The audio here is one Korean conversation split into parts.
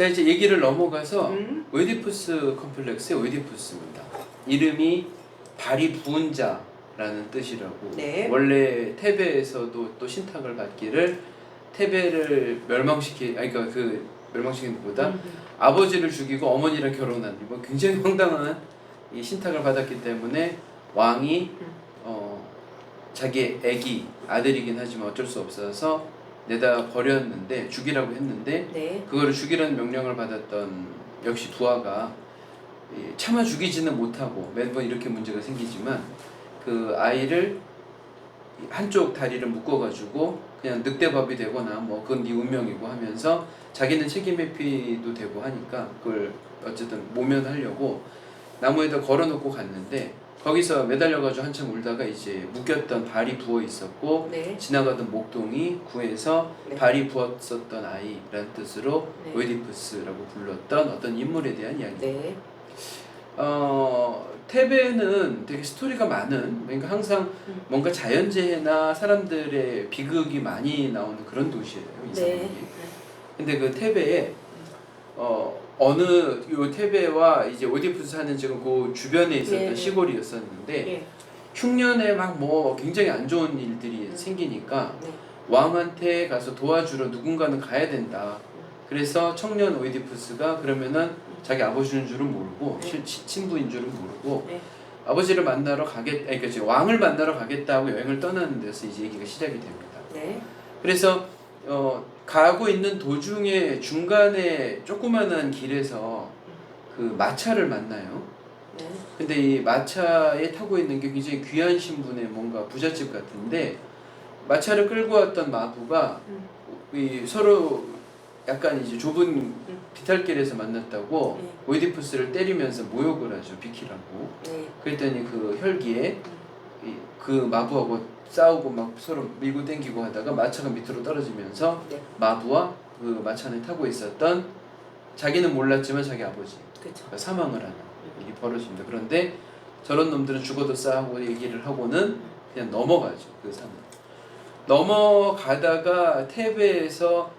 자 이제 얘기를 넘어가서 음. 오이디푸스 컴플렉스의 오이디푸스입니다. 이름이 발이 부은 자라는 뜻이라고. 네. 원래 테베에서도 또 신탁을 받기를 테베를 멸망시키, 아니 그러니까 그 멸망시키는 것보다 음. 아버지를 죽이고 어머니랑 결혼한 뭐 굉장히 황당한 이 신탁을 받았기 때문에 왕이 음. 어, 자기 애기 아들이긴 하지만 어쩔 수 없어서 내다 버렸는데 죽이라고 했는데 네. 그거를 죽이라는 명령을 받았던 역시 부하가 이 차마 죽이지는 못하고 매번 이렇게 문제가 생기지만 그 아이를 한쪽 다리를 묶어가지고 그냥 늑대밥이 되거나 뭐 그건 네 운명이고 하면서 자기는 책임 회피도 되고 하니까 그걸 어쨌든 모면하려고 나무에다 걸어놓고 갔는데 거기서 매달려가지고 한참 울다가 이제 묶였던 발이 부어 있었고 네. 지나가던 목동이 구해서 네. 발이 부었었던 아이라는 뜻으로 네. 오이디푸스라고 불렀던 어떤 인물에 대한 이야기. 네. 어, 테베는 되게 스토리가 많은, 그러니까 항상 음. 뭔가 자연재해나 사람들의 비극이 많이 나오는 그런 도시예요. 이 네. 사람이. 근데 그 테베에 어, 어느 요 테베와 이제 오이디푸스 사는 지금 그 주변에 있었던 네, 네. 시골이었었는데 네. 흉년에 막 뭐 굉장히 안 좋은 일들이 음. 생기니까 네. 왕한테 가서 도와주러 누군가는 가야 된다. 그래서 청년 오이디푸스가 그러면은 자기 아버지인 줄은 모르고 네. 친- 친부인 줄은 모르고 네. 아버지를 만나러 가겠, 아니, 그러니까 왕을 만나러 가겠다고 여행을 떠나는 데서 이제 얘기가 시작이 됩니다. 네. 그래서 어, 가고 있는 도중에 중간에 조그마한 길에서 그 마차를 만나요. 네. 근데 이 마차에 타고 있는 게 굉장히 귀한 신분의 뭔가 부잣집 같은데 마차를 끌고 왔던 마부가 음. 이 서로 약간 이제 좁은 비탈길에서 만났다고 네. 오이디푸스를 때리면서 모욕을 하죠 비키라고 네. 그랬더니 그 혈기에 이- 그 마부하고 싸우고 막 서로 밀고 당기고 하다가 마차가 밑으로 떨어지면서 네. 마부와 그 마차를 타고 있었던 자기는 몰랐지만 자기 아버지 그렇죠. 가 사망을 하는 일이 벌어집니다. 그런데 저런 놈들은 죽어도 싸하고 얘기를 하고는 그냥 넘어가죠 그 산을. 넘어가다가 테베에서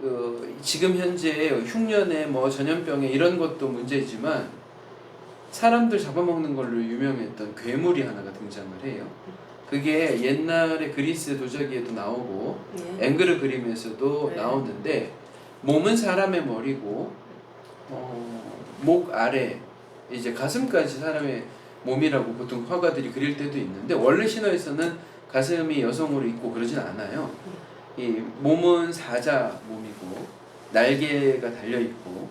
어, 지금 현재 흉년에 뭐 전염병에 이런 것도 문제지만 사람들 잡아먹는 걸로 유명했던 괴물이 하나가 등장을 해요. 그게 옛날에 그리스 도자기에도 나오고 네. 앵그르 그림에서도 네. 나오는데 몸은 사람의 머리고 어, 목 아래 이제 가슴까지 사람의 몸이라고 보통 화가들이 그릴 때도 있는데 원래 신화에서는 가슴이 여성으로 있고 그러진 않아요. 이 몸은 사자 몸이고 날개가 달려 있고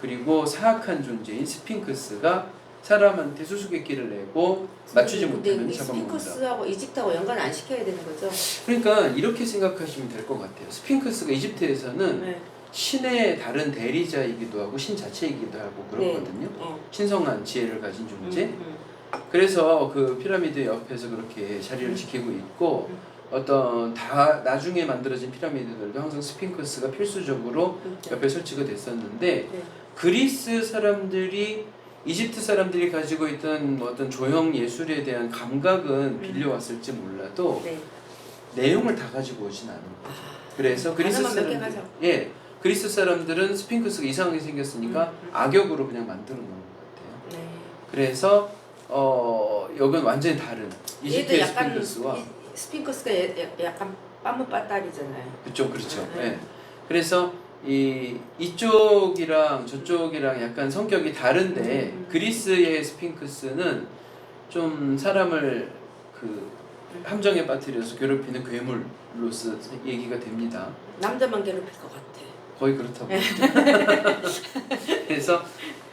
그리고 사악한 존재인 스핑크스가 사람한테 수수께끼를 내고 맞추지 못하면 이 잡아먹는다. 스핑크스하고 이집트하고 연관 안 시켜야 되는 거죠? 그러니까 이렇게 생각하시면 될 것 같아요. 스핑크스가 이집트에서는 네. 신의 다른 대리자이기도 하고 신 자체이기도 하고 그렇거든요. 어. 신성한 지혜를 가진 존재. 음, 음. 그래서 그 피라미드 옆에서 그렇게 자리를 음. 지키고 있고 음. 어떤 다 나중에 만들어진 피라미드들도 항상 스핑크스가 필수적으로 그렇죠. 옆에 설치가 됐었는데 네. 그리스 사람들이 이집트 사람들이 가지고 있던 어떤 조형 예술에 대한 감각은 빌려왔을지 몰라도 네. 내용을 다 가지고 오진 않은 거죠. 그래서 그리스 몇개 사람들, 가져. 예, 그리스 사람들은 스핑크스가 이상하게 생겼으니까 음, 음. 악역으로 그냥 만들어 놓은 것 같아요. 네. 그래서 어 여긴 완전히 다른 얘도 이집트의 약간 스핑크스와 이- 스핑크스가 예- 예- 약간 빠무빠딸이잖아요. 그쪽 그렇죠. 음, 음. 예. 그래서 이 이쪽이랑 저쪽이랑 약간 성격이 다른데 음, 음. 그리스의 스핑크스는 좀 사람을 그 함정에 빠뜨려서 괴롭히는 괴물로서 얘기가 됩니다. 남자만 괴롭힐 것 같아. 거의 그렇다고. 그래서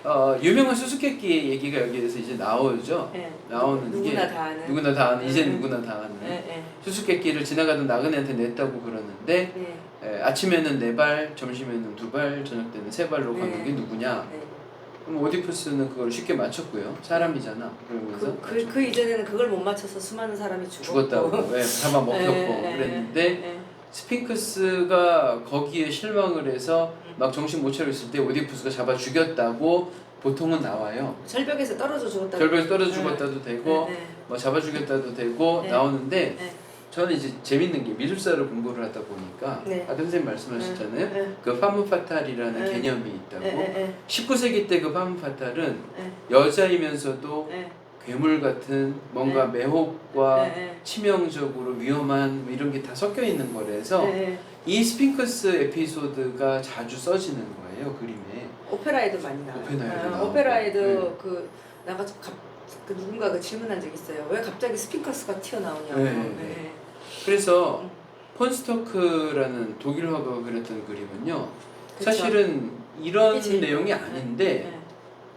어, 유명한 수수께끼 얘기가 여기에서 이제 나오죠. 네. 나오는 누구나 게다 아는. 누구나 다 아는 이제 음. 누구나 다 아는 네, 네. 수수께끼를 지나가던 나그네한테 냈다고 그러는데 네. 에, 아침에는 네 발, 점심에는 두 발, 저녁 때는 세 발로 가는 네. 게 누구냐? 네. 그럼 오디푸스는 그걸 쉽게 맞췄고요. 사람이잖아. 그러면서 그, 그, 그 이전에는 그걸 못 맞춰서 수많은 사람이 죽었고. 죽었다고 예, 잡아 먹혔고 네, 그랬는데 네, 스핑크스가 거기에 실망을 해서 음. 막 정신 못 차려 있을 때 오디푸스가 잡아 죽였다고 보통은 나와요. 절벽에서 떨어져 죽었다. 결국에 떨어져 죽었다도 되고 네, 뭐 잡아 죽였다도 되고 네. 나오는데 네. 저는 이제 재밌는 게 미술사를 공부를 하다 보니까 네. 아까 선생님 말씀하셨잖아요. 네. 그 파무파탈이라는 네. 개념이 있다고. 네, 네, 19세기 때 그 파무파탈은 네. 여자이면서도 네. 괴물 같은 뭔가 매혹과 네, 네. 치명적으로 위험한 뭐 이런 게 다 섞여 있는 거라서 네. 이 스핑크스 에피소드가 자주 써지는 거예요 그림에. 오페라에도 많이 나와요. 오페라에도 아. 오페라에도 네. 그 나가 갑, 그 누군가가 질문한 적 있어요. 왜 갑자기 스핑커스가 튀어나오냐고. 네, 네. 그래서 음. 폰스토크라는 독일 화가가 그렸던 그림은요. 그쵸. 사실은 이런 제일- 내용이 아닌데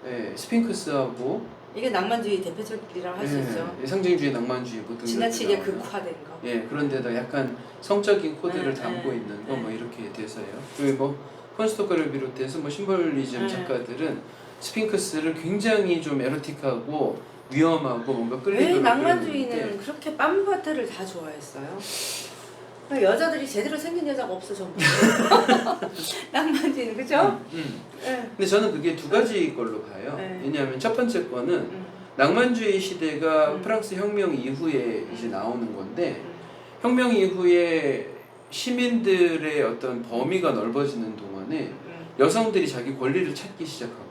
네. 예, 스핑크스하고 이게 낭만주의 대표적이라고 할수 예, 있죠. 예, 상징주의 낭만주의 뭐 지나치게. 극화된 거. 예 그런데다 약간 성적인 코드를 네, 담고 네, 있는 거뭐 네. 이렇게 돼서요. 그리고 뭐 폰스토크를 비롯해서 뭐 심벌리즘 네. 작가들은 스핑크스를 굉장히 좀 에로틱하고 위험하고 뭔가 왜 끌리도록 낭만주의는 그렇게 빰바타를 다 좋아했어요? 왜 여자들이 제대로 생긴 여자가 없어 전부. 낭만주의는 그죠? 음, 음. 네. 근데 저는 그게 두 가지 걸로 봐요. 네. 왜냐하면 첫 번째 거는 음, 낭만주의 시대가 음. 프랑스 혁명 이후에 이제 음. 나오는 건데 음. 혁명 이후에 시민들의 어떤 범위가 넓어지는 동안에 음. 여성들이 자기 권리를 찾기. 아,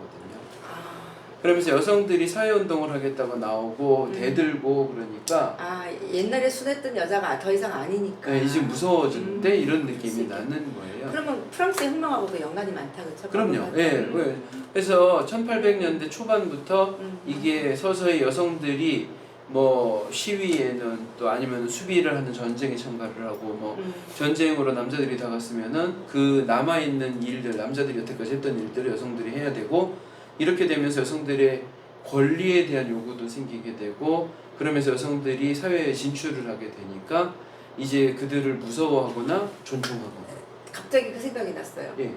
그러면서 여성들이 사회운동을 하겠다고 나오고 음. 대들고 그러니까 아 옛날에 순했던 여자가 더 이상 아니니까. 네, 이제 무서워진대 음. 이런 느낌이 있겠다. 나는 거예요. 그러면 프랑스 혁명하고도 연관이 많다 그렇죠? 그럼요. 예. 왜- 그래서 1800년대 초반부터 음. 이게 서서히 여성들이 뭐 시위에는 또 아니면 수비를 하는 전쟁에 참가를 하고 뭐 음. 전쟁으로 남자들이 다 갔으면은 그 남아 있는 일들 남자들이 여태까지 했던 일들을 여성들이 해야 되고 이렇게 되면서 여성들의 권리에 대한 요구도 생기게 되고 그러면서 여성들이 사회에 진출을 하게 되니까 이제 그들을 무서워하거나 존중하거나 갑자기 그 생각이 났어요. 예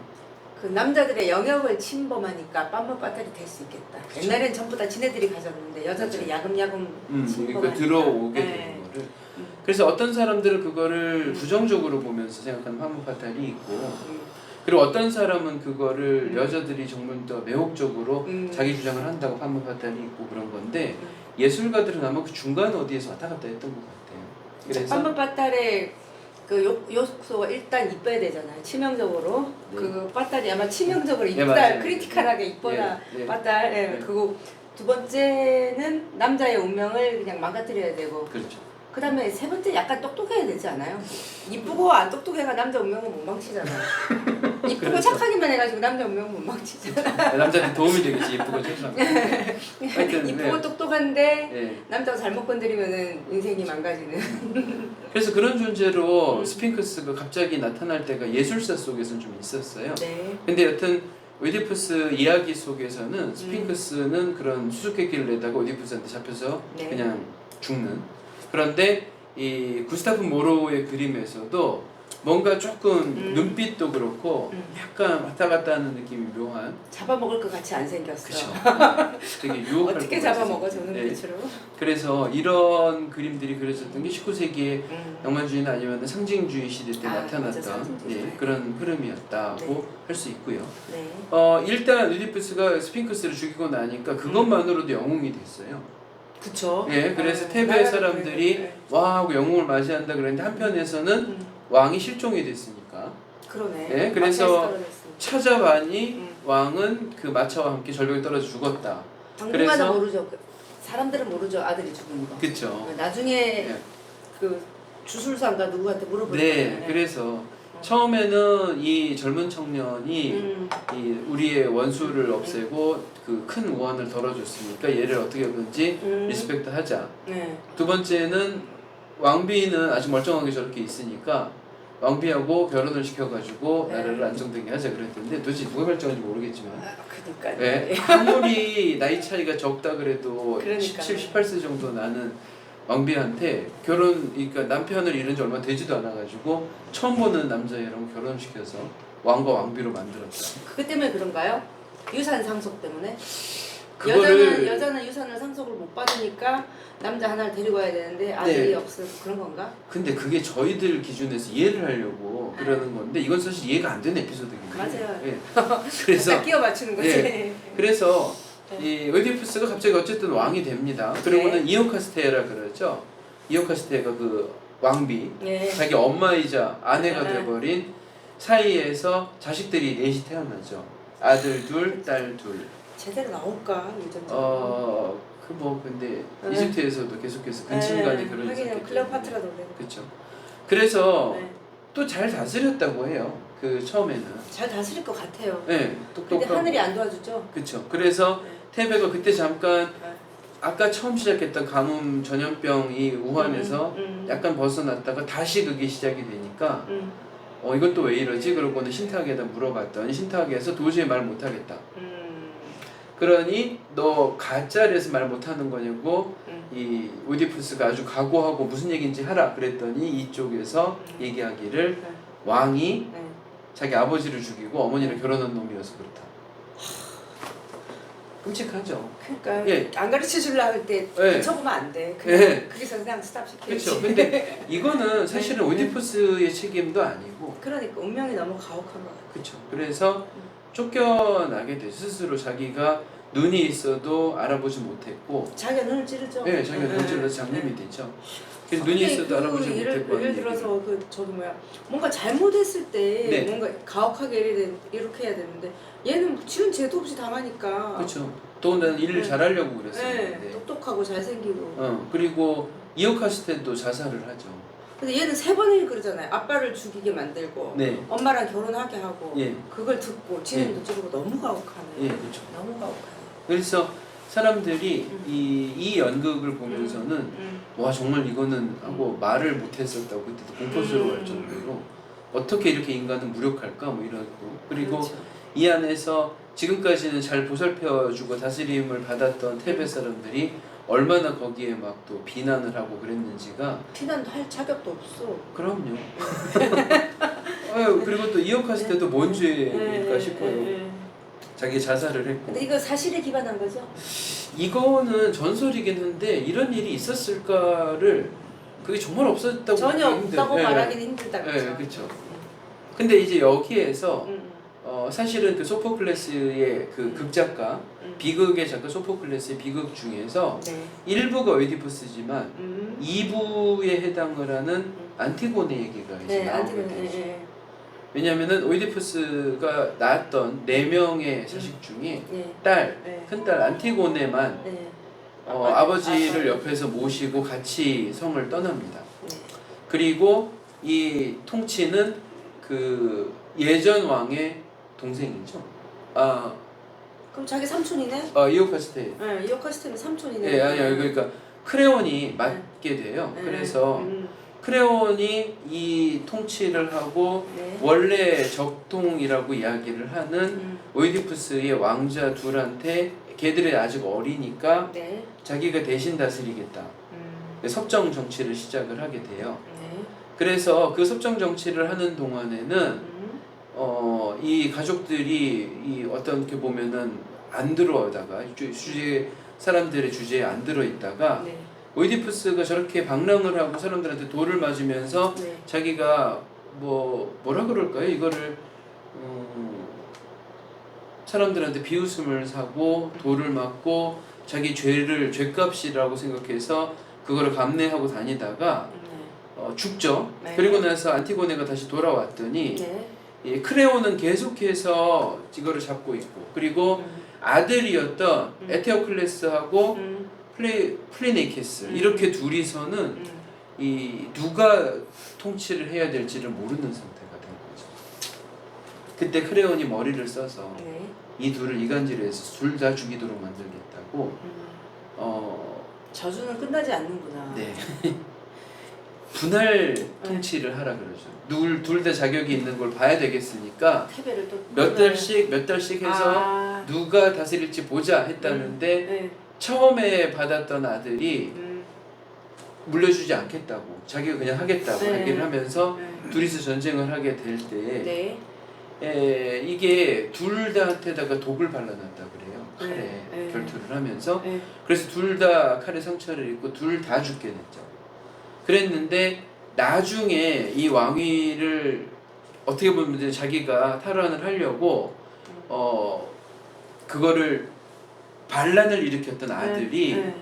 그 남자들의 영역을 침범하니까 빰빰 빠따리 될 수 있겠다. 그쵸. 옛날엔 전부 다 지네들이 가졌는데 여자들이 야금야금 음, 그러니까 침범하니까. 들어오게 네. 되는 거를 음. 그래서 어떤 사람들은 그거를 음. 부정적으로 보면서 생각하는 파탈이 있고 음. 그리고 어떤 사람은 그거를 음. 여자들이 정말 더 매혹적으로 음. 자기 주장을 한다고 파탈이 있고 그런 건데 음. 예술가들은 아마 그 중간 어디에서 왔다 갔다 했던 것 같아요. 그래서 빠따의 그 요, 요소가 일단 이뻐야 되잖아요. 치명적으로 네. 그 빠따리 아마 치명적으로 네, 이쁘다, 맞아요. 크리티컬하게 이뻐야 예, 예. 빠따. 예. 네. 그리고 두 번째는 남자의 운명을 그냥 망가뜨려야 되고 그렇죠. 그 다음에 세 번째 약간 똑똑해야 되지 않아요? 이쁘고 안 똑똑해가 남자 운명은 못 망치잖아요. 이쁘고 그렇죠. 착하기만 해가지고 남자 운명은 못 망치잖아요. 남자한테 도움이 되겠지 예쁘고 착한. 하여튼 이쁘고 네. 똑똑한데 예. 남자가 잘못 건드리면은 인생이 망가지는. 그래서 그런 존재로 음. 스핑크스가 갑자기 나타날 때가 예술사 속에서는 좀 있었어요. 네. 근데 여튼 오이디푸스 이야기 속에서는 스핑크스는 그런 수수께끼를 내다가 오이디푸스한테 잡혀서 네. 그냥 죽는 그런데 이 구스타프 모로의 그림에서도 뭔가 조금 음. 눈빛도 그렇고 음. 약간 왔다 갔다 하는 느낌이 묘한 잡아먹을 것 같이 안 생겼어. 그쵸 되게 유혹할 어떻게 것 잡아먹어 저 생각. 네. 눈빛으로? 그래서 이런 그림들이 그려졌던 게 19세기의 음. 낭만주의나 아니면 상징주의 시대 때 아, 맞아, 나타났던 상징주의 예, 시대. 그런 흐름이었다고 네. 할 수 있고요. 네. 어 일단 유디푸스가 스핑크스를 죽이고 나니까 그것만으로도 영웅이 됐어요. 그쵸. 예, 그래서 아, 테베의 나라가 사람들이. 와 하고 영웅을 맞이한다 그랬는데 한편에서는 음, 왕이 실종이 됐으니까 그러네. 예, 그래서. 찾아봤니 음. 왕은 그 마차와 함께 절벽에 떨어져 죽었다. 당분간은 그래서- 모르죠. 그 사람들은 모르죠. 아들이 죽은 거. 그쵸? 나중에 예. 그 주술사인가 누구한테 물어보는 네, 거예요. 그래서 처음에는 이 젊은 청년이 음, 이 우리의 원수를 없애고 그 큰 우환을 덜어줬으니까 얘를 어떻게든지 음, 리스펙트 하자. 네. 두 번째는 왕비는 아주 멀쩡하게 저렇게 있으니까 왕비하고 결혼을 시켜가지고 네. 나라를 안정되게 하자 그랬는데 도대체 누가 결정한지 모르겠지만 아, 그니까. 네, 아무리 나이 차이가 적다 그래도 그러니까요. 17, 18세 정도 나는 왕비한테 결혼 그러니까 남편을 잃은 지 얼마 되지도 않아 가지고 처음 보는 남자애랑 결혼시켜서 왕과 왕비로 만들었다. 그것 때문에 그런가요? 유산 상속 때문에? 그거를 여자는 여자는 유산을 상속을 못 받으니까 남자 하나를 데리고 와야 되는데 아들이 네. 없어서 그런 건가? 근데 그게 저희들 기준에서 이해를 하려고 그러는 건데 이건 사실 이해가 안 되는 에피소드거든요. 맞아요. 예. 그래서 딱 끼워 맞추는 거지. 예. 그래서 네. 이 오이디푸스가 갑자기 어쨌든 왕이 됩니다. 그러고는 이오카스테라 그러죠. 이오카스테가 그 왕비 예. 자기 엄마이자 아내가 네. 돼버린 사이에서 자식들이 넷이 태어나죠. 아들 둘, 딸 둘. 제대로 나올까. 어, 그 뭐 근데 네. 이집트에서도 계속해서 근친간에 그런 하긴 클레오파트라도 그래. 그렇죠. 그래서 네. 또잘 다스렸다고 해요. 그 처음에는. 잘 다스릴 것 같아요. 네, 근데 똑똑하고. 하늘이 안 도와주죠. 그렇죠. 그래서 네. 테베가 그때 잠깐 네. 아까 처음 시작했던 가뭄 전염병이 우한에서 음, 음, 약간 벗어났다가 다시 그게 시작이 되니까 음, 어 이것도 왜 이러지? 그러고는 신탁에다 물어봤더니 신탁에서 도저히 말 못하겠다. 음, 그러니 너 가짜에서 말 못하는 거냐고 음. 이 오디푸스가 아주 각오하고 무슨 얘기인지 하라 그랬더니 이쪽에서 음. 얘기하기를 네. 왕이 네. 자기 아버지를 죽이고 어머니를 결혼한 놈이어서 그렇다. 끔찍하죠. 그러니까 예. 안 가르쳐 주려 할때 예. 붙여보면 안 돼. 그냥 예. 그래서 그냥 스탑 시키지. 그렇죠. 근데 이거는 사실은 네. 오디푸스의 책임도 아니고 그러니까 운명이 너무 가혹한 것 같아. 그렇죠. 그래서 쫓겨나게 돼 스스로 자기가 눈이 있어도 알아보지 못했고 자기가 눈을 찌르죠. 예, 자기가 네. 눈 찔러서 장님이 되죠. 그래서 눈이 근데 있어도 그 알아보지 예를, 못했고 하는 예를 얘기를. 들어서 그 저기 뭐야 뭔가 잘못했을 때 네. 뭔가 가혹하게 이래- 이렇게 해야 되는데 얘는 지은 죄도 없이 당하니까 그렇죠. 더군다나 일을 네. 잘하려고 네, 그랬었는데. 똑똑하고 잘생기고 어 그리고 이어카스텔도 자살을 하죠. 근데 얘는 세 번을 그러잖아요 아빠를 죽이게 만들고 네. 엄마랑 결혼하게 하고 예. 그걸 듣고 지는도 찌르고 너무 가혹하네 예, 그렇죠. 너무 가혹하네 그래서 사람들이 음. 이, 이 연극을 보면서는 음. 와 정말 이거는 하고 말을 못했었다고 그때도 공포스러워할 음. 정도로 어떻게 이렇게 인간은 무력할까 뭐 이러고 그리고 그렇죠. 이 안에서 지금까지는 잘 보살펴주고 다스림을 받았던 테베 사람들이 얼마나 거기에 막 또 비난을 하고 그랬는지가 피난도 할 자격도 없어 그럼요. 아유, 그리고 또 이어카스 때도 뭔 죄일까 네, 싶어요. 자기 자살을 했고 근데 이거 사실에 기반한 거죠? 이거는 전설이긴 한데 이런 일이 있었을까를 그게 정말 없었다고 전혀 보기 힘들- 없다고 예. 말하기는 힘들다 예, 그렇죠? 그렇죠. 근데 이제 여기에서 음, 어, 사실은 그 소포클레스의 그 극작가 음. 비극의 작가 소포클레스의 비극 중에서 네. 일부가 오이디푸스지만 음. 2부에 해당을 하는 안티고네 얘기가 이제 네, 나오게 안티고네. 되죠. 예, 예. 왜냐하면은 오이디푸스가 낳았던 네 명의 자식 중에 예. 딸, 예. 큰딸 안티고네만 예. 어, 아빠- 아버지를 아빠. 옆에서 모시고 같이 성을 떠납니다. 네. 그리고 이 통치는 그 예전 왕의 동생이죠. 아, 그럼 자기 삼촌이네? 아 이오카스테. 예, 이오카스테는 삼촌이네. 예, 아니요. 그러니까 크레온이 맡게 돼요. 예. 그래서 음, 크레온이 이 통치를 하고 네. 원래 적통이라고 이야기를 하는 음, 오이디푸스의 왕자 둘한테 걔들이 아직 어리니까 네. 자기가 대신 다스리겠다. 음, 섭정 정치를 시작을 하게 돼요. 네. 그래서 그 섭정 정치를 하는 동안에는 음, 어, 이 가족들이 이 어떤 게 보면은 안 들어오다가 주- 주제 사람들의 주제에 안 들어 있다가 네. 오이디푸스가 저렇게 방랑을 하고 사람들한테 돌을 맞으면서 네. 자기가 뭐 뭐라 그럴까요? 이거를 음, 사람들한테 비웃음을 사고 돌을 맞고 자기 죄를 죄값이라고 생각해서 그거를 감내하고 다니다가 네. 어, 죽죠. 네. 그리고 나서 안티고네가 다시 돌아왔더니 네. 이 크레온은 계속해서 이거를 잡고 있고 그리고 음, 아들이었던 음. 에테오클레스하고 음, 플레 플리네이케스 음. 이렇게 둘이서는 음. 이 누가 통치를 해야 될지를 모르는 상태가 된 거죠. 그때 크레온이 머리를 써서 네. 이 둘을 이간질해서 둘 다 죽이도록 만들겠다고 음. 어, 저주는 끝나지 않는구나. 네. 분할 통치를 하라 그러죠. 둘다 자격이 있는 걸 봐야 되겠으니까 몇 달씩 몇 달씩 해서 아, 누가 다스릴지 보자 했다는데 네. 처음에 받았던 아들이 음, 물려주지 않겠다고 자기가 그냥 하겠다고 네. 얘기를 하면서 네. 둘이서 전쟁을 하게 될 때 네. 에, 이게 둘 다한테다가 독을 발라놨다 그래요 칼에 네. 네. 결투를 하면서 네. 그래서 둘 다 칼에 상처를 입고 둘 다 죽게 됐죠 그랬는데 나중에 이 왕위를 어떻게 보면 자기가 탈환을 하려고 어 그거를 반란을 일으켰던 아들이 네.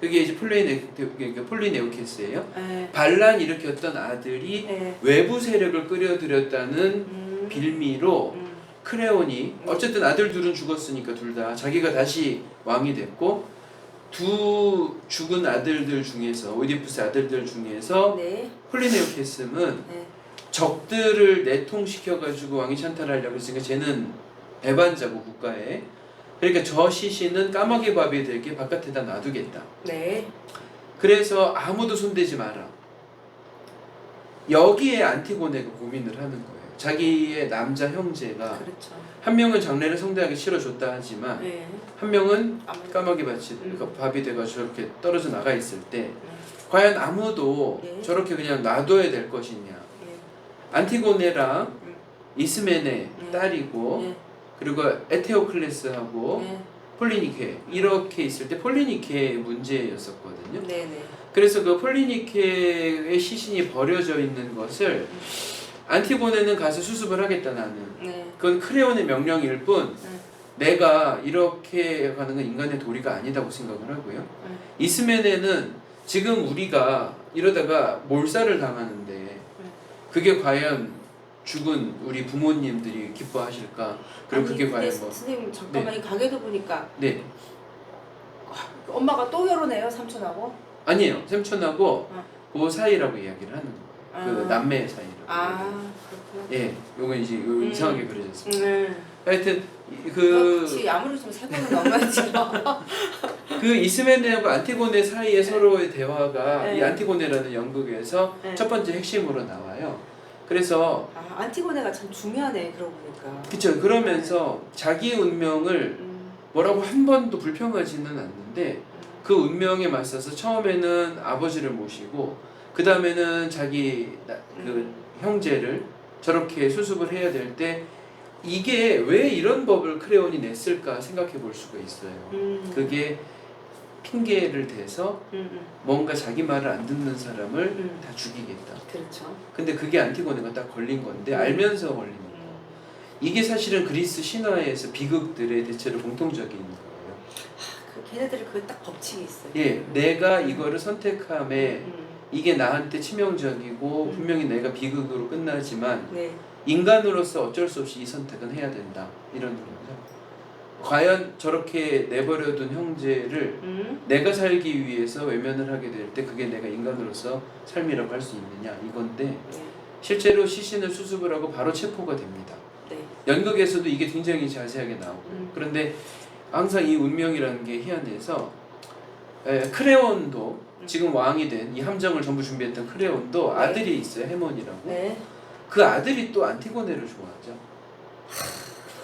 그게 이제 폴리네 그러니까 폴리네오케스예요. 예. 반란 일으켰던 아들이 예. 외부 세력을 끌어들였다는 음. 빌미로 음. 크레온이 어쨌든 아들 둘은 죽었으니까 둘 다 자기가 다시 왕이 됐고 두 죽은 아들들 중에서 오이디푸스 아들들 중에서 네. 폴리네오케스는 네. 적들을 내통시켜 가지고 왕위 찬탈하려고 했으니까 쟤는 배반자고 국가에 그러니까 저 시신은 까마귀 밥이 되게 바깥에다 놔두겠다. 네. 그래서 아무도 손대지 마라. 여기에 안티고네가 고민을 하는 거예요. 자기의 남자 형제가 그렇죠. 한 명은 장례를 성대하게 치러줬다 하지만 네. 한 명은 까마귀 밭이 음. 그러니까 밥이 돼가지고 저렇게 떨어져 나가 있을 때 과연 아무도 예. 저렇게 그냥 놔둬야 될 것이냐? 예. 안티고네랑 음. 이스멘의 음. 딸이고 예. 그리고 에테오클레스하고 예. 폴리니케 이렇게 있을 때 폴리니케의 문제였었거든요. 네, 네. 그래서 그 폴리니케의 시신이 버려져 있는 것을 안티고네는 가서 수습을 하겠다 나는. 네. 그건 크레온의 명령일 뿐 음. 내가 이렇게 가는 건 인간의 도리가 아니다고 생각을 하고요. 음. 이스멘에는 지금 우리가 이러다가 몰살을 당하는데 그게 과연 죽은 우리 부모님들이 기뻐하실까? 그리고 아니, 그게 근데 과연 뭐 선생님 잠깐만 이 가게도 보니까 네. 엄마가 또 결혼해요 삼촌하고. 아니에요. 삼촌하고 어. 그 사이라고 이야기를 하는 거예요. 그 아. 남매 사이라고. 아 그렇구나. 예, 요건 이제 요 음. 이상하게 그려졌습니다. 음. 하여튼 이- 어, 그, 그치 아무리 좀세 번은 넘어야죠. 그 이스멘하고 안티고네 사이의 서로의 대화가 네. 이 안티고네라는 연극에서 네. 첫 번째 핵심으로 나와요. 그래서 아 안티고네가 참 중요하네 그러고 보니까. 그쵸 그러면서 자기 운명을 음. 뭐라고 한 번도 불평하지는 않는데 그 운명에 맞서서 처음에는 아버지를 모시고 그 다음에는 자기 나- 그 음. 형제를 저렇게 수습을 해야 될 때 이게 왜 이런 법을 크레온이 냈을까 생각해 볼 수가 있어요. 음. 그게 핑계를 대서 음, 음. 뭔가 자기 말을 안 듣는 사람을 음. 다 죽이겠다. 그렇죠. 근데 그게 안티고네가 딱 걸린 건데 음. 알면서 걸린 거예요. 음. 이게 사실은 그리스 신화에서 비극들의 대체로 공통적인 거예요. 그 걔네들이 그게 딱 법칙이 있어요. 예, 내가 이거를 선택함에 음. 이게 나한테 치명적이고 음. 분명히 내가 비극으로 끝나지만 네. 인간으로서 어쩔 수 없이 이 선택은 해야 된다 이런 거죠. 과연 저렇게 내버려둔 형제를 음. 내가 살기 위해서 외면을 하게 될 때 그게 내가 인간으로서 삶이라고 할 수 있느냐 이건데 네. 실제로 시신을 수습을 하고 바로 체포가 됩니다. 네. 연극에서도 이게 굉장히 자세하게 나오고 음. 그런데 항상 이 운명이라는 게 희한해서 에, 크레온도 음. 지금 왕이 된 이 함정을 전부 준비했던 크레온도 네. 아들이 있어요 해몬이라고 네. 그 아들이 또 안티고네를 좋아하죠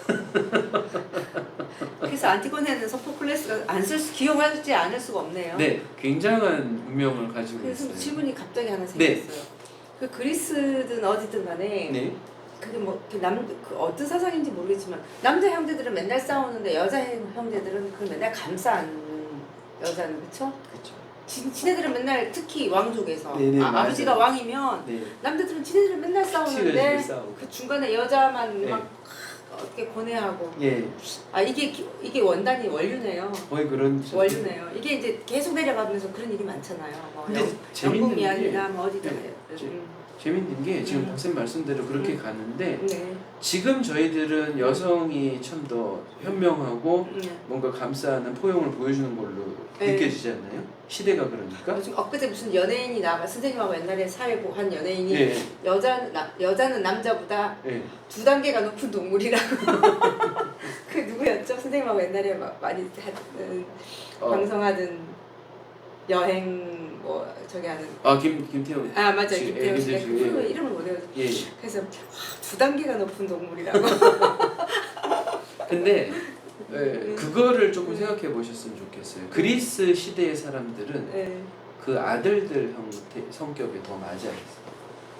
안티고네는 소포클레스가 안 쓸 수, 기용하지 않을 수가 없네요. 네 굉장한 운명을 가지고 그래서 있어요 질문이 갑자기 하나 네. 생겼어요. 그 그리스든 어디든 간에 네 그게 뭐남그 어떤 사상인지 모르겠지만 남자 형제들은 맨날 싸우는데 여자 형제들은 그 맨날 감싸 안는 여자는? 그렇죠 지, 지네들은 맨날 특히 왕족에서 네네, 아, 아버지가. 왕이면 네 남자들은 지네들은 맨날 싸우는데 싸우고 그 중간에 여자만 네. 막 어떻게 고뇌하고 예 아 이게 기- 이게 원단이 원류네요. 거의 그런 원류네요. 이게 이제 계속 내려가면서 그런 일이 많잖아요. 뭐 근데 영- 재밌는 영국 게 이야기나 뭐 어디든 네, 제- 음. 재밌는 게 지금 음. 박사님 말씀대로 그렇게 음. 가는데 네. 지금 저희들은 여성이 참 더 현명하고 네. 뭔가 감싸는 포용을 보여주는 걸로 네. 느껴지지 않나요? 시대가 그러니까. 요즘 엊그제 무슨 연예인이 나가 선생님하고 옛날에 살고 한 연예인이 예, 여자 나, 여자는 남자보다 예. 두 단계가 높은 동물이라고 그 누구였죠 선생님하고 옛날에 막 많이 하던 어, 방송하던 여행 뭐 저기 하는 아, 김, 김태훈. 아 맞아 지- 김태형 예, 씨가 씨, 그 예. 이름을 못 외워 예. 그래서 와, 두 단계가 높은 동물이라고 근데, 예, 음. 그거를 조금 생각해 보셨으면 좋겠어요. 그리스 시대의 사람들은 네. 그 아들들 형태, 성격에 더 맞아있어요.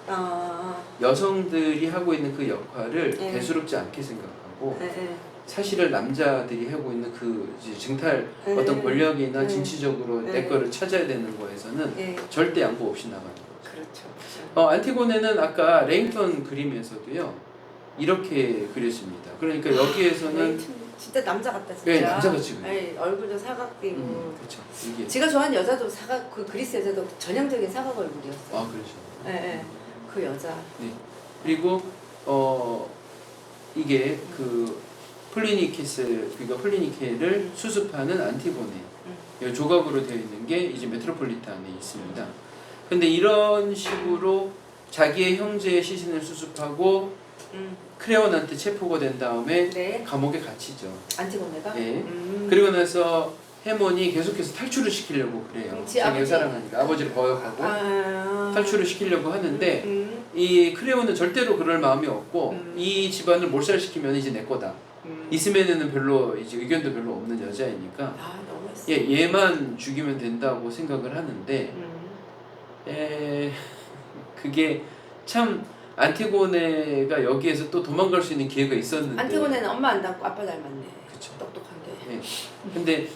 아, 여성들이 하고 있는 그 역할을 네. 대수롭지 않게 생각하고 네, 네. 사실은 남자들이 하고 있는 그 이제 증탈 네. 어떤 권력이나 네. 진취적으로 네. 내 거를 찾아야 되는 거에서는 네. 절대 양보 없이 나가는 거죠. 그렇죠. 어, 안티고네는 아까 레잉턴 그림에서도요. 이렇게 그렸습니다. 그러니까 여기에서는 네, 진짜 남자 같다 진짜. 네, 남자같이 그려요. 네, 얼굴도 사각되고. 음, 그렇죠. 이게 제가 좋아하는 여자도 사각 그 그리스 여자도 전형적인 사각 얼굴이었어요. 아 그렇죠. 네, 네. 그 여자. 그리고 어 이게 그 폴리니케스 그러니까 폴리니케를 음. 수습하는 안티고네 음. 이 조각으로 되어 있는 게 이제 메트로폴리탄에 있습니다. 근데 이런 식으로 자기의 형제의 시신을 수습하고 음. 크레온한테 체포가 된 다음에 네. 감옥에 갇히죠. 안티고네가. 예. 음. 그리고 나서 해몬이 계속해서 탈출을 시키려고 그래요. 음, 지 아버지. 사랑하니까 아버지를 거역하고 아. 탈출을 시키려고 하는데 음. 이 크레온은 절대로 그럴 마음이 없고 음. 이 집안을 몰살시키면 이제 내 거다. 음. 이스메는 별로 이제 의견도 별로 없는 여자이니까 아 너무했어. 얘 얘만 죽이면 된다고 생각을 하는데 음. 에 그게 참 안티고네가 여기에서 또 도망갈 수 있는 기회가 있었는데 안티고네는 엄마 안 닮고 아빠 닮았네. 그쵸. 똑똑한데. 근데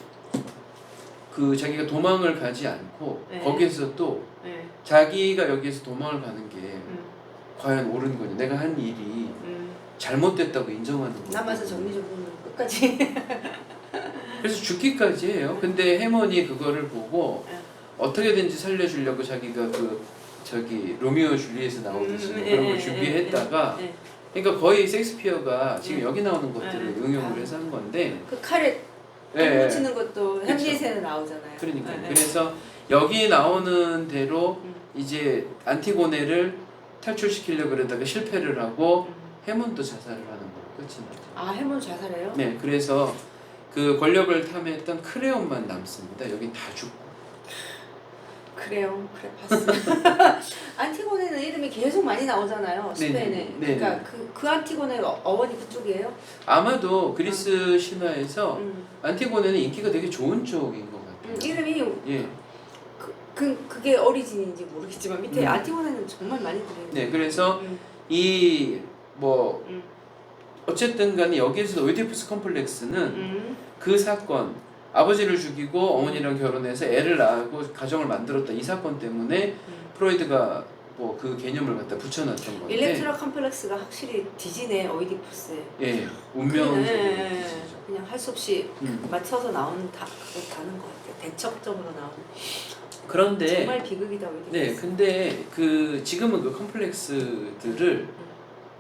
그 자기가 도망을 가지 않고 네. 거기에서 또 네. 자기가 여기에서 도망을 가는 게 음. 과연 옳은 거냐 내가 한 일이 음. 잘못됐다고 인정하는 거 남아서 정리적으로 끝까지. 그래서 죽기까지 해요 근데 해먼이 그거를 보고 네. 어떻게든지 살려주려고 자기가 그 저기 로미오 줄리엣에 나오듯이 음, 그런 예, 걸 예, 준비했다가 예, 예. 그러니까 거의 섹스피어가 지금 음. 여기 나오는 것들을 음. 응용을 아. 해서 한 건데 그 칼에 예, 예. 것도 그쵸. 햄릿에는 나오잖아요. 그러니까 예, 예. 그래서 여기 나오는 대로 음. 이제 안티고네를 탈출시키려 그러다가 실패를 하고 음. 해몬도 자살을 하는 거로 끝이 나죠. 아 해몬 자살해요? 네, 그래서 그 권력을 탐했던 크레온만 남습니다. 여기 다 죽고. 그래요. 그래 봤어. 안티고네는 이름이 계속 많이 나오잖아요. 스페인에. 네네. 그러니까 그, 그 안티고네가 어원이 그쪽이에요? 아마도 그리스 신화에서 음. 안티고네는 인기가 되게 좋은 쪽인 것 음, 같아요. 이름이 예, 그, 그 그게 오리진인지 모르겠지만 밑에 음. 안티고네는 정말 많이 들어요. 네, 그래서 음, 이뭐 음. 어쨌든 간에 여기에서 오이디푸스 컴플렉스는 음. 그 사건 아버지를 죽이고 어머니랑 결혼해서 애를 낳고 가정을 만들었다 이 사건 때문에 음. 프로이드가 뭐 그 개념을 갖다 붙여놨던 건데 일렉트라 컴플렉스가 확실히 디즈네 오이디푸스에 예 운명적인 그냥, 뜻이죠. 그냥 할 수 없이 음. 맞춰서 나오는 다 다는 것 같아요. 대척점으로 나오는 그런데 정말 비극이다 오이디푸스. 네 근데 그 지금은 그 컴플렉스들을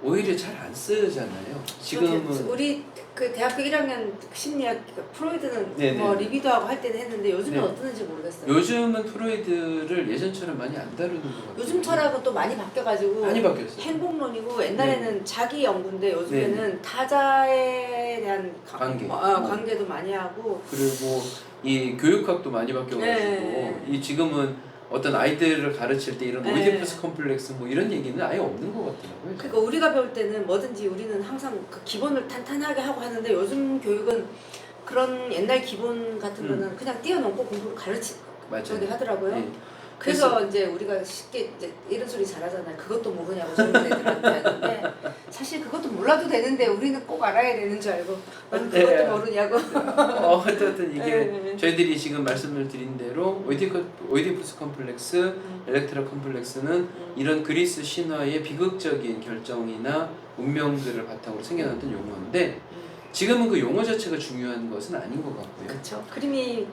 오히려 잘 안 쓰잖아요. 지금은 우리 그 대학교 1학년 심리학 그 프로이드는 네네. 뭐 리뷰도 하고 할 때는 했는데 요즘은 네. 어떠는지 모르겠어요. 요즘은 프로이드를 예전처럼 많이 안 다루는 것 같아요. 요즘 철학은 또 많이 바뀌어가지고 많이 바뀌었어요. 행복론이고 옛날에는 자기 연구인데 요즘에는 네. 타자에 대한 가- 관계. 어, 어, 관계도 많이 하고 그리고 이 교육학도 많이 바뀌어가지고 네. 이 지금은 어떤 아이들을 가르칠 때 이런 네. 오이디푸스 컴플렉스 뭐 이런 얘기는 아예 없는 것 같더라고요. 그러니까 우리가 배울 때는 뭐든지 우리는 항상 그 기본을 탄탄하게 하고 하는데 요즘 교육은 그런 옛날 기본 같은 음. 거는 그냥 뛰어넘고 공부를 가르치 맞아요. 하더라고요. 네. 그래서, 이제 우리가 쉽게 이제 이런 소리 잘하잖아요. 그것도 모르냐고 젊은 애들한테 하는데 사실 그것도 몰라도 되는데 우리는 꼭 알아야 되는 줄 알고 넌 그것도 네. 모르냐고. 어, 어쨌든 이게 네. 저희들이 지금 말씀을 드린 대로 오이디푸스 컴플렉스, 음. 엘렉트라 컴플렉스는 이런 그리스 신화의 비극적인 결정이나 운명들을 바탕으로 생겨났던 용어인데 지금은 그 용어 자체가 중요한 것은 아닌 것 같고요. 그렇죠. 그림이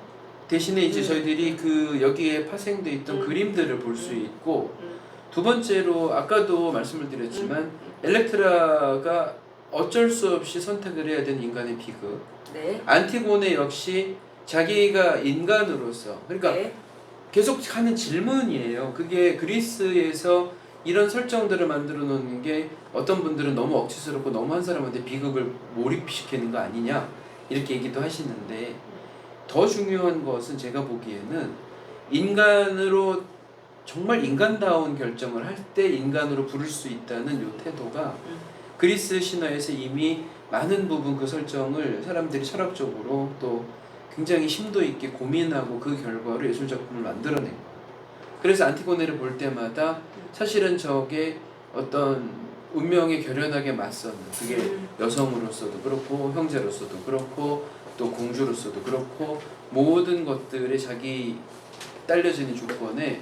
대신에 이제 음. 저희들이 그 여기에 파생돼 있던 음. 그림들을 볼수 음. 있고 음, 두 번째로 아까도 말씀을 드렸지만 엘렉트라가 어쩔 수 없이 선택을 해야 되는 인간의 비극. 네. 안티고네 역시 자기가 인간으로서 그러니까 네. 계속 하는 질문이에요. 그게 그리스에서 이런 설정들을 만들어 놓는 게 어떤 분들은 너무 억지스럽고 너무 한 사람한테 비극을 몰입시키는 거 아니냐 이렇게 얘기도 하시는데 더 중요한 것은 제가 보기에는 인간으로 정말 인간다운 결정을 할 때 인간으로 부를 수 있다는 요 태도가 음. 그리스 신화에서 이미 많은 부분 그 설정을 사람들이 철학적으로 또 굉장히 심도 있게 고민하고 그 결과로 예술 작품을 만들어낸 거예요. 그래서 안티고네를 볼 때마다 사실은 저게 어떤 운명에 결연하게 맞서는 그게 음. 여성으로서도 그렇고 형제로서도 그렇고 또 공주로서도 그렇고 모든 것들에 자기 딸려지는 조건에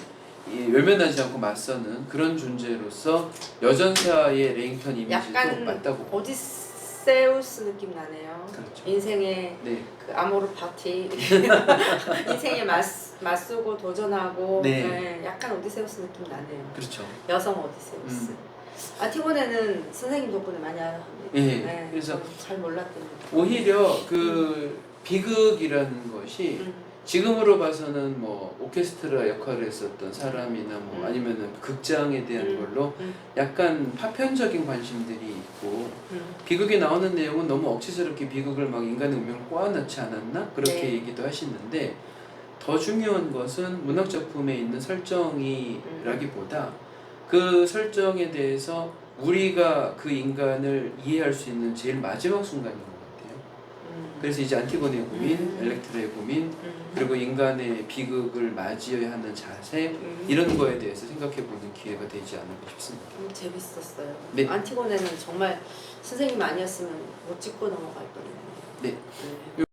이 외면하지 않고 맞서는 그런 존재로서 여전사의 레잉턴 이미지도 맞다고. 오디세우스 느낌 나네요. 그렇죠. 인생의 네, 그 아모르 파티 인생에 맞, 맞서고 도전하고 네. 네, 약간 오디세우스 느낌 나네요. 그렇죠. 여성 오디세우스. 아티고네는 선생님 덕분에 많이 알아갑니다. 예, 그래서 저는 잘 몰랐더니. 오히려 그 비극이라는 것이 음, 지금으로 봐서는 뭐 오케스트라 역할을 했었던 사람이나 뭐 음. 아니면은 극장에 대한 음. 걸로 음, 약간 파편적인 관심들이 있고 음. 비극에 나오는 내용은 너무 억지스럽게 비극을 막 인간의 운명을 꼬아넣지 않았나 그렇게 네. 얘기도 하시는데 더 중요한 것은 문학 작품에 있는 설정이라기보다 그 설정에 대해서 우리가 그 인간을 이해할 수 있는 제일 마지막 순간인 것 같아요. 음, 그래서 이제 안티고네의 고민, 음. 엘렉트라의 고민, 음, 그리고 인간의 비극을 맞이해야 하는 자세 음. 이런 거에 대해서 생각해 보는 기회가 되지 않을까 싶습니다. 음, 재밌었어요. 네. 안티고네는 정말 선생님 아니었으면 못 짚고 넘어갈 뻔했네요. 네. 네.